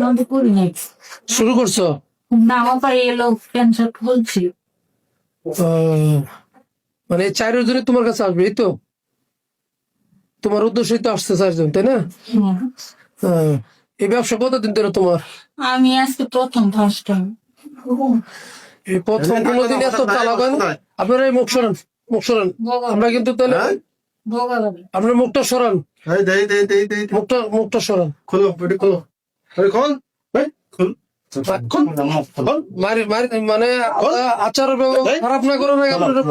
নদী করি নাই। শুরু করছ? না আমার পায়ে এলো ক্যান্সার বলছি মানে চারের জন্য তোমার কাছে আসবে এই তো? তোমার উদ্দেশ্যই তো আসছে চারজন তাই না? এই ব্যবসা কতদিন ধরে তোমার? আমি আজকে প্রথম ফার্স্ট টাইম এই প্রথম কোনোদিন এত চালাক হয় আপনারা এই মুখ সরান মুখ সরান। আমরা কিন্তু তাহলে আপনার মুখটা সরান। মুখটা মুখটা সরান। খোলো খোলো। মানে আ- আচার ব্যবহার খারাপ না করে না আপনারা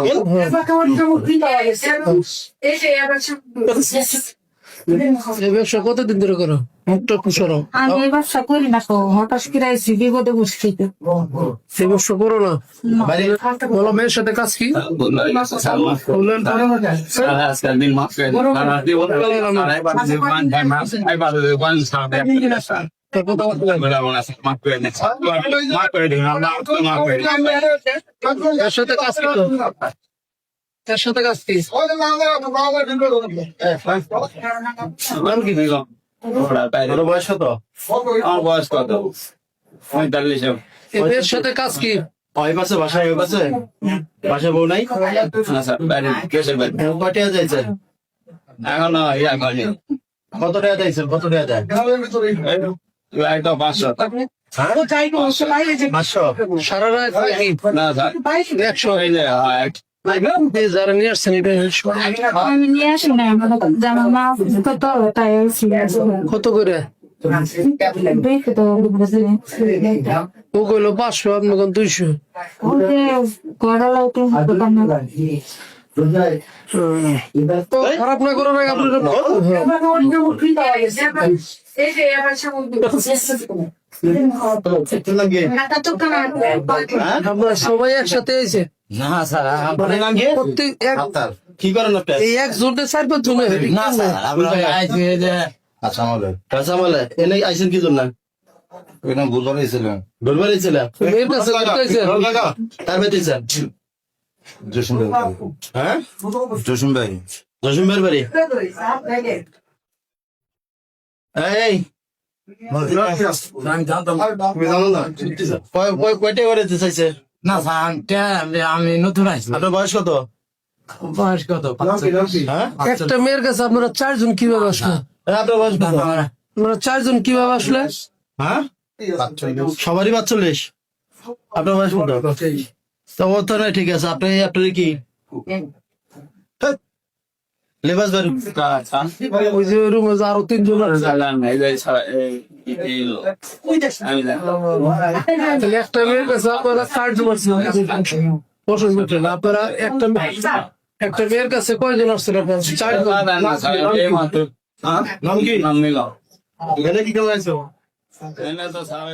এই ব্যবসা কতদিন ধরে করো? মুখটা আমি ব্যবসা করি না হঠাৎ করে আইসি বিপদে বসছি। এই ব্যবসা করো না? বলো মেয়ের সাথে কাজ কি? বললেন তার এর সাথে কাজ কি তো? এর সাথে কাজ কি নাম কি তোর বয়স কত আমার বয়স কত পঁয়তাল্লিশ এই সাথে কাজ কি ওই পাশে বাসায় ওই পাশে বাসায় বউ নাই কটিয়া যাইছে এখনও ইয়া কত টাকা যাইছে কত টাকা যায় একদম পাঁচশো। পাঁচশো সারা রাত? একশো হ্যাঁ, এই যারা নিয়ে আসছেন এটা তাই কত করে? ও কইলো পাঁচশো আপনি কোন দুইশো। খারাপ না করে না। আপনারা একটু লাগে। আমরা সবাই একসাথে এসে না স্যার মানে প্রত্যেক কি করেন এই এক জোটে চার পাঁচ জন না স্যার আচ্ছা কাঁচামালে এনে আইছেন কি জন্য? হয়েছে তার বেতেছেন জসিম ভাই। হ্যাঁ? জসিম ভাই। জসিমের বাড়ি? এই। আমি জানতাম কয়টা করে চাইছে? না নতুন আপনার বয়স কত? বয়স কত? হ্যাঁ? একটা মেয়ের কাছে আপনারা চারজন কীভাবে আসলে? আপনার বয়স আপনারা চারজন কীভাবে আসলে? হ্যাঁ? সবারই বাচ্চল্লিশ আপনার বয়স কত? তো ও ঠিক আছে। আপনি আপনার কি? লেবাস বাড়ি। ওই যে রুমে আরও তিনজন একটা মেয়ের কাছে আপনারা বসুন বসুন আপনারা একটা একটা মেয়ের কাছে কয়জন আসছেন আপনারা চারজন নাম কি? নাম নিলাম এখানে কি কেমন আছো এনে তো স্যার